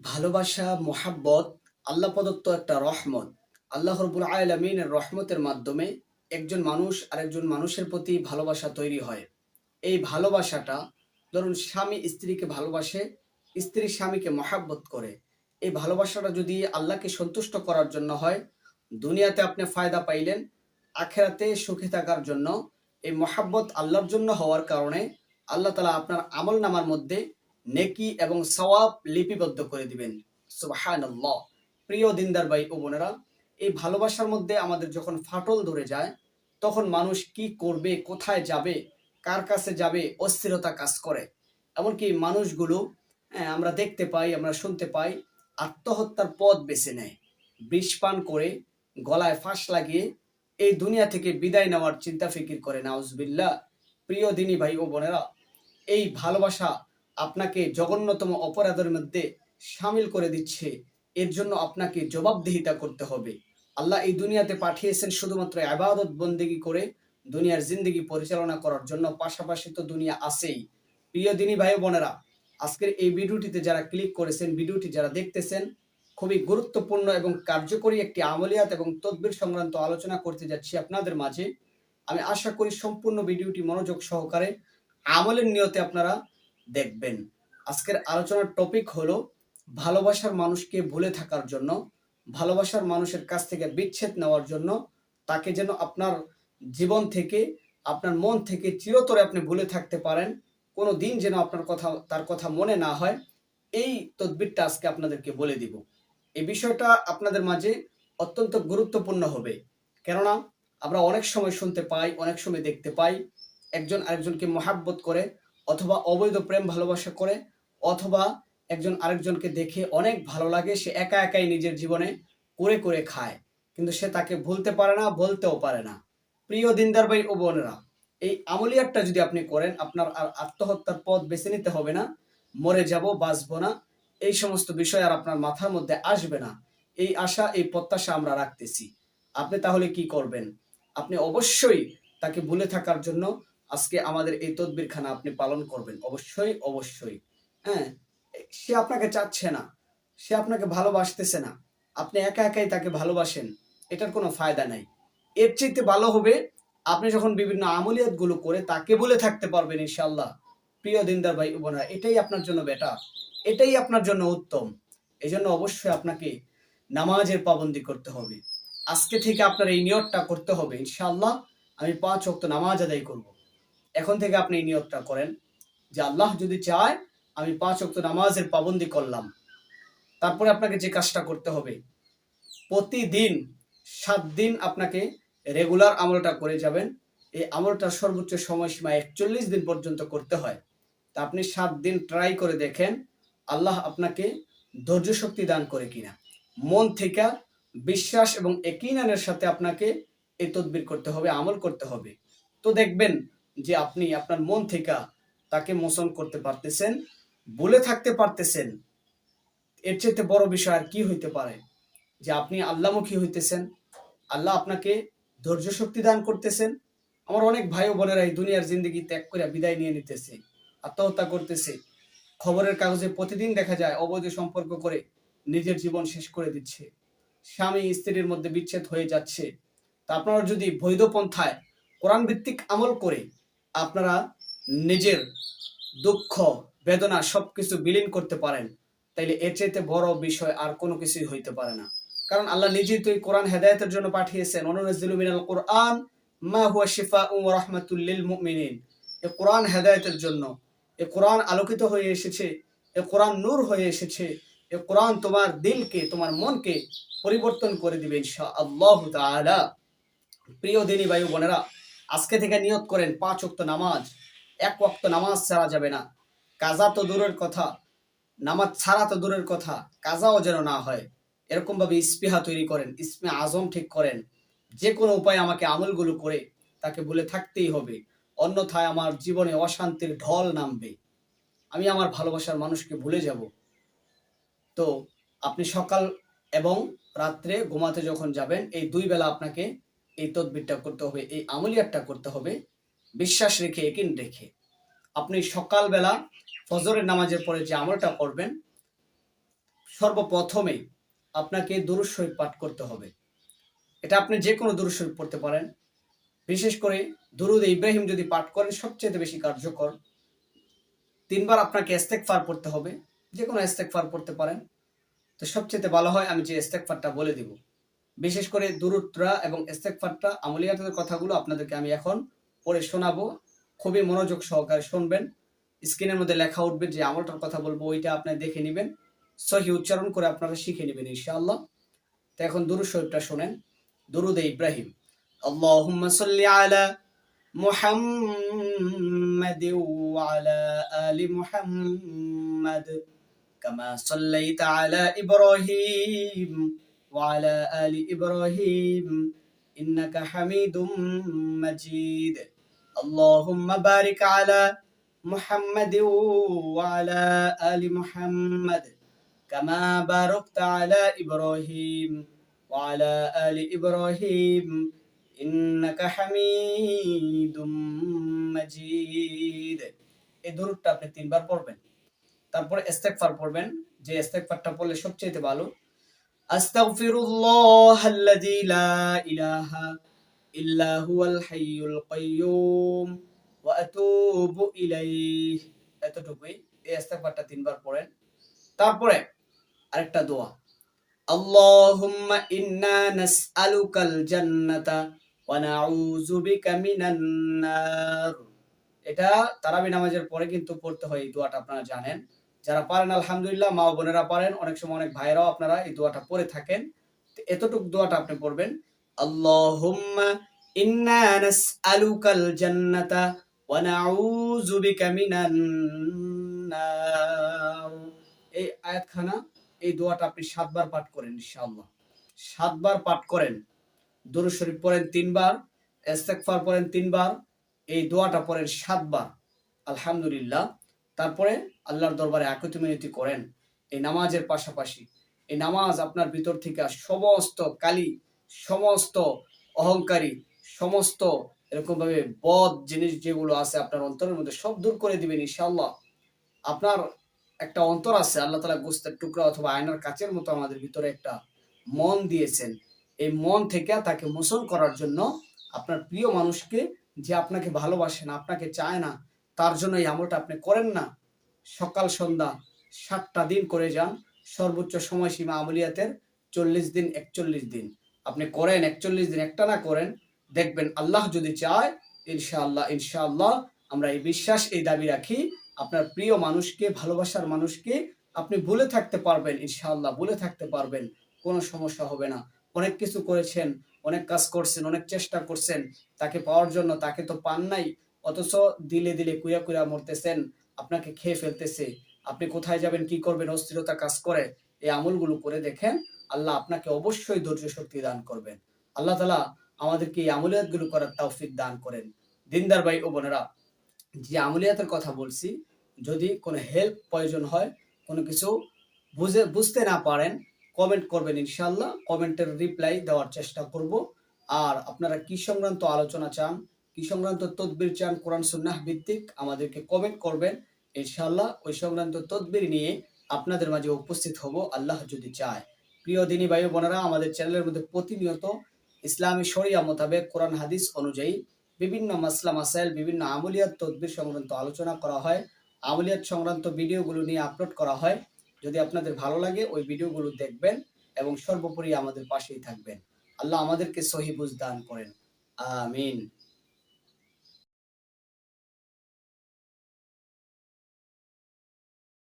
ভালোবাসা, মোহাব্বত, আল্লাহ প্রদত্ত একটা রহমত। আল্লাহ রবুল আলমিনের রহমতের মাধ্যমে একজন মানুষ আরেকজন মানুষের প্রতি ভালোবাসা তৈরি হয়। এই ভালোবাসাটা ধরুন স্বামী স্ত্রীকে ভালোবাসে, স্ত্রী স্বামীকে মহাব্বত করে। এই ভালোবাসাটা যদি আল্লাহকে সন্তুষ্ট করার জন্য হয়, দুনিয়াতে আপনি ফায়দা পাইলেন, আখেরাতে সুখে থাকার জন্য। এই মহাব্বত আল্লাহর জন্য হওয়ার কারণে আল্লাহ তালা আপনার আমল নামার মধ্যে নেকি এবং সওয়াব লিপিবদ্ধ করে দিবেন। সুবহানাল্লাহ। প্রিয় দিনদার ভাই ও বোনেরা এই ভালোবাসার মধ্যে আমাদের যখন ফাটল ধরে যায় তখন মানুষ কি করবে কোথায় যাবে কার কাছে যাবে অস্থিরতা কাজ করে। এমনকি মানুষগুলো হ্যাঁ, আমরা দেখতে পাই আমরা শুনতে পাই আত্মহত্যার পথ বেছে নেয়। বিষ পান করে গলায় ফাঁস লাগিয়ে এই দুনিয়া থেকে বিদায় নেওয়ার চিন্তা ফিকির করে। নাউজবিল্লাহ। প্রিয় দিনী ভাই ও বোনেরা এই ভালোবাসা আপনাকে জঘন্যতম অপরাধের মধ্যে সামিল করে দিচ্ছে। এর জন্য আপনাকে জবাবদিহিতা করতে হবে। আল্লাহ এই দুনিয়াতে পাঠিয়েছেন শুধুমাত্র আবাদত বন্দেগি করে দুনিয়ার জিন্দগি পরিচালনা করার জন্য। পাশাপাশি তো দুনিয়া আছেই। প্রিয় দিনী ভাই বোনেরা, আজকের এই ভিডিওটিতে যারা ক্লিক করেছেন, ভিডিওটি যারা দেখতেছেন, খুবই গুরুত্বপূর্ণ এবং কার্যকরী একটি আমলিয়াত এবং তদবির সংক্রান্ত আলোচনা করতে যাচ্ছি আপনাদের মাঝে। আমি আশা করি সম্পূর্ণ ভিডিওটি মনোযোগ সহকারে আমলের নিয়তে আপনারা দেখবেন। আজকের আলোচনার টপিক হলো ভালোবাসার মানুষকে ভুলে থাকার জন্য, ভালোবাসার মানুষের কাছ থেকে বিচ্ছেদ নেওয়ার জন্য, তাকে যেন আপনার জীবন থেকে, আপনার মন থেকে চিরতরে আপনি ভুলে থাকতে পারেন, কোনো দিন যেন আপনার কথা, তার কথা মনে না হয়, এই তদবিরটা আজকে আপনাদেরকে বলে দিব। এই বিষয়টা আপনাদের মাঝে অত্যন্ত গুরুত্বপূর্ণ হবে। কেননা, আমরা অনেক সময় শুনতে পাই, অনেক সময় দেখতে পাই, একজন আরেকজনকে মহাব্বত করে অথবা অবৈধ প্রেম ভালোবাসা করে, অথবা একজন আরেকজনকে দেখে অনেক ভালো লাগে, সে একা একাই নিজের জীবনে করে করে খায়। কিন্তু সে তাকে ভুলতে পারে না, বলতেও পারে না। প্রিয় দিনদার ভাই ও বোনেরা, এই আমলিয়াতটা যদি আপনি করেন, আপনার আর আত্মহত্যার পথ বেছে নিতে হবে না। মরে যাব, বাঁচবো না। এই সমস্ত বিষয় আর আপনার মাথার মধ্যে আসবে না। এই আশা, এই প্রত্যাশা আমরা রাখতেছি। আপনি তাহলে কি করবেন? আপনি অবশ্যই তাকে ভুলে থাকার জন্য আজকে আমাদের এই তদবিরখানা আপনি পালন করবেন। অবশ্যই অবশ্যই। হ্যাঁ সে আপনাকে চাচ্ছে না। সে আপনাকে ভালোবাসতেছে না। আপনি একা একাই তাকে ভালোবাসেন, এটার কোনো ফায়দা নাই। এর চাইতে ভালো হবে, আপনি যখন বিভিন্ন আমলিয়াতগুলো করে তাকে বলে থাকতে পারবেন ইনশাল্লাহ প্রিয় দিনদার ভাই বোনেরা, এটাই আপনার জন্য বেটার এটাই আপনার জন্য উত্তম। এই জন্য অবশ্যই আপনাকে নামাজের পাবন্দি করতে হবে। আজকে থেকে আপনার এই নিয়তটা করতে হবে ইনশাআল্লাহ। আমি পাঁচ অক্ত নামাজ আদায় করব। এখন থেকে আপনি এই নিয়তটা করেন যে আল্লাহ যদি চায়, আমি পাঁচ অক্ত নামাজের পাবন্দি করলাম। তারপরে আপনাকে যে কাজটা করতে হবে, প্রতিদিন সাত দিন আপনাকে রেগুলার আমলটা করে যাবেন। এই আমলটা সর্বোচ্চ সময়সীমা একচল্লিশ দিন পর্যন্ত করতে হয়। তা আপনি সাত দিন ট্রাই করে দেখেন, আল্লাহ আপনাকে ধৈর্য শক্তি দান করে কিনা। মন থেকে বিশ্বাস এবং একই একিনানের সাথে আপনাকে এই তদবির করতে হবে, আমল করতে হবে। তো দেখবেন যে আপনি আপনার মন থেকে তাকে মোচন করতে পারতেছেন, বলে থাকতে পারতেছেন, এর চেয়ে বড় বিষয় আর কি হইতে পারে? যে আপনি আল্লাহমুখী হইতেছেন, আল্লাহ আপনাকে ধৈর্য শক্তি দান করতেছেন। আমার অনেক ভাই ও বোনেরা এই দুনিয়ার জিন্দগি ত্যাগ করে বিদায় নিয়ে নিতেছে, আত্মহত্যা করতেছে। খবরের কাগজে প্রতিদিন দেখা যায় অবৈধ সম্পর্ক করে নিজের জীবন শেষ করে দিচ্ছে। স্বামী স্ত্রীর মধ্যে বিচ্ছেদ হয়ে যাচ্ছে। তা আপনারা যদি বৈধ পন্থায় কোরআন ভিত্তিক আমল করে আপনারা নিজের দুঃখ, বেদনা সবকিছু বিলীন করতে পারেন। তাইলে এর চাইতে বড় বিষয় আর কোনো কিছুই হইতে পারে না। কারণ আল্লাহ নিজেই তো এই কোরআন হেদায়তের জন্য পাঠিয়েছেন অনুনাজিলু মিনাল কোরআন মা হুয়া শিফা ও রাহমাতুল লিল মুমিনিন। এই কোরআন হেদায়তের জন্য, এ কোরআন আলোকিত হয়ে এসেছে, এ কোরআন নূর হয়ে এসেছে, এ কোরআন তোমার দিলকে, তোমার মনকে পরিবর্তন করে দিবে ইনশা আল্লাহ তাআলা। প্রিয় দিনী ও বোনেরা আজকে থেকে নিয়ত করেন পাঁচ ওয়াক্ত নামাজ। এক ওয়াক্ত নামাজ ছাড়া যাবে না। কাজা তো দূরের কথা, নামাজ ছাড়া তো দূরের কথা, কাজাও যেন না হয়। এরকম ভাবে ইস্পিহা তৈরি করেন, ইসমে আজম ঠিক করেন। যে কোনো উপায়ে আমাকে আমলগুলো করে তাকে বলে থাকতেই হবে। অন্যথায় আমার জীবনে অশান্তির ঢল নামবে। আমি আমার ভালোবাসার মানুষকে ভুলে যাব। তো আপনি সকাল এবং রাত্রে ঘুমাতে যখন যাবেন, এই দুই বেলা আপনাকে এই তদবিরটা করতে হবে, এই আমলিয়াতটা করতে হবে। বিশ্বাস রেখে, একিন রেখে। আপনি সকালবেলা ফজরের নামাজের পরে যে আমলটা করবেন, সর্বপ্রথমে আপনাকে দুরুদ পাঠ করতে হবে। এটা আপনি যে কোনো দুরুদ পড়তে পারেন। বিশেষ করে দুরুদ ইব্রাহিম যদি পাঠ করেন সবচেয়ে বেশি কার্যকর। তিনবার আপনাকে ফার পড়তে হবে যে কোনো ফার পড়তে পারেন। তো সবচেয়ে ভালো হয়, আমি যে এস্তেক ফারটা বলে দিব। বিশেষ করে দুরুদরা এবং ইস্তেগফারটা আমলিয়াতের কথাগুলো আপনাদেরকে আমি এখন পড়ে শোনাবো খুবই মনোযোগ সহকারে শুনবেন স্ক্রিনের মধ্যে লেখা উঠবে যে আমলটার কথা বলবো ওইটা আপনি দেখে নেবেন সহি উচ্চারণ করে আপনারা শিখে নেবেন ইনশাআল্লাহ তো এখন দুরুদ শরীফটা শোনেন দুরুদ ইব্রাহিম اللهم صل على محمد وعلى آل محمد كما صليت على إبراهيم وعلى آل إبراهيم إنك حميد مجيد اللهم بارك على محمد وعلى آل محمد كما باركت على إبراهيم وعلى آل إبراهيم إنك حميد مجيد এই দরুদটা আপনি তিনবার পড়বেন তারপরে ইস্তেগফার পড়বেন যে ইস্তেগফারটা পড়লে সবচেয়ে ভালো আস্তাগফিরুল্লাহ আল্লাযী লা ইলাহা ইল্লা হুয়াল হাইয়ুল কাইয়্যুম ওয়া আতুবু ইলাইহি এতটুকুই এই ইস্তেগফারটা তিনবার পড়েন। তারপরে আরেকটা দোয়া। আল্লাহুম্মা ইন্না নাসআলুকাল জান্নাতা ওয়া নাউযু বিকা মিনান নার। এটা তারাবি নামাজের পরে কিন্তু পড়তে হয়, এই দোয়াটা আপনারা জানেন। যারা পারেন, আলহামদুলিল্লাহ, মা বোনেরা পারেন। অনেক সময় অনেক ভাইরাও আপনারা এই দোয়াটা পড়ে থাকেন। এতটুক দোয়াটা আপনি পড়বেন। আল্লাহুম্মা ইন্না নাসআলুকাল জান্নাতা ওয়া নাউযু বিকা মিনান নার। এই আয়াতখানা, এই দোয়াটা আপনি সাতবার পাঠ করেন, ইনশাআল্লাহ। সাতবার পাঠ করেন। দরুদ শরীফ পড়েন তিনবার, ইস্তেগফার পড়েন তিনবার, এই দোয়াটা পড়েন সাতবার। আলহামদুলিল্লাহ। তারপরে আল্লাহর দরবারে একতি মিনতি করেন। এই নামাজের পাশাপাশি, এই নামাজ আপনার ভিতর থেকে সমস্ত কালি, সমস্ত অহংকারী, সমস্ত এরকম ভাবে বদ জিনিস যেগুলো আছে আপনার অন্তরের মধ্যে সব দূর করে দিবেন ইনশাআল্লাহ। আপনার একটা অন্তর আছে, আল্লাহ তালা গোস্তের টুকরা অথবা আয়নার কাচের মতো আমাদের ভিতরে একটা মন দিয়েছেন। এই মন থেকে তাকে মোচন করার জন্য আপনার প্রিয় মানুষকে যে আপনাকে ভালোবাসেন আপনাকে চায় না তার জন্য এই আমলটা আপনি করেন না। সকাল, সন্ধ্যা সাতটা দিন করে যান। সর্বোচ্চ সময়সীমা আমলিয়াতের চল্লিশ দিন, একচল্লিশ দিন। আপনি করেন, একচল্লিশ দিন একটা না করেন, দেখবেন আল্লাহ যদি চায়, ইনশাআল্লাহ ইনশাআল্লাহ আমরা এই বিশ্বাস, এই দাবি রাখি, আপনার প্রিয় মানুষকে, ভালোবাসার মানুষকে আপনি ভুলে থাকতে পারবেন, ইনশাআল্লাহ ভুলে থাকতে পারবেন, কোনো সমস্যা হবে না। অনেক কিছু করেছেন, অনেক কাজ করছেন, অনেক চেষ্টা করছেন, তাকে পাওয়ার জন্য তাকে তো পান নাই অথচ দিলে দিলে কুয়া কুয়া মরতেছেন, আপনাকে খেয়ে ফেলতেছে। আপনি কোথায় যাবেন, কি করবেন, অস্থিরতা কাজ করে, এই আমলগুলো করে দেখেন, আল্লাহ আপনাকে অবশ্যই ধৈর্য শক্তি দান করবেন। আল্লাহ তালা আমাদেরকে এই আমলিয়াতগুলো করার তৌফিক দান করেন। দিনদার ভাই ও বোনেরা, যে আমলিয়াতের কথা বলছি, যদি কোনো হেল্প প্রয়োজন হয়, কোনো কিছু বুঝে, বুঝতে না পারেন, কমেন্ট করবেন ইনশাল্লাহ কমেন্টের রিপ্লাই দেওয়ার চেষ্টা করব। আর আপনারা কি সংক্রান্ত আলোচনা চান কি সংক্রান্ত তদবির চান কোরআন সুন্নাহ ভিত্তিক আমাদেরকে কমেন্ট করবেন। ইনশাল্লাহ ওই সংক্রান্ত তদবির নিয়ে আপনাদের মাঝে উপস্থিত হব, আল্লাহ যদি চায়। প্রিয় দিনী ভাই বোনেরা, আমাদের চ্যানেলের মধ্যে প্রতিনিয়ত ইসলামী শরিয়া মোতাবেক কোরআন, হাদিস অনুযায়ী বিভিন্ন মাসলা, মাসাইল, বিভিন্ন আমলিয়াত তদবির সংক্রান্ত আলোচনা করা হয়। আমলিয়াত সংক্রান্ত ভিডিওগুলো নিয়ে আপলোড করা হয়। যদি আপনাদের ভালো লাগে, ওই ভিডিওগুলো দেখবেন এবং সর্বোপরি আমাদের পাশেই থাকবেন। আল্লাহ আমাদেরকে সহি বুঝ দান করেন। আমিন।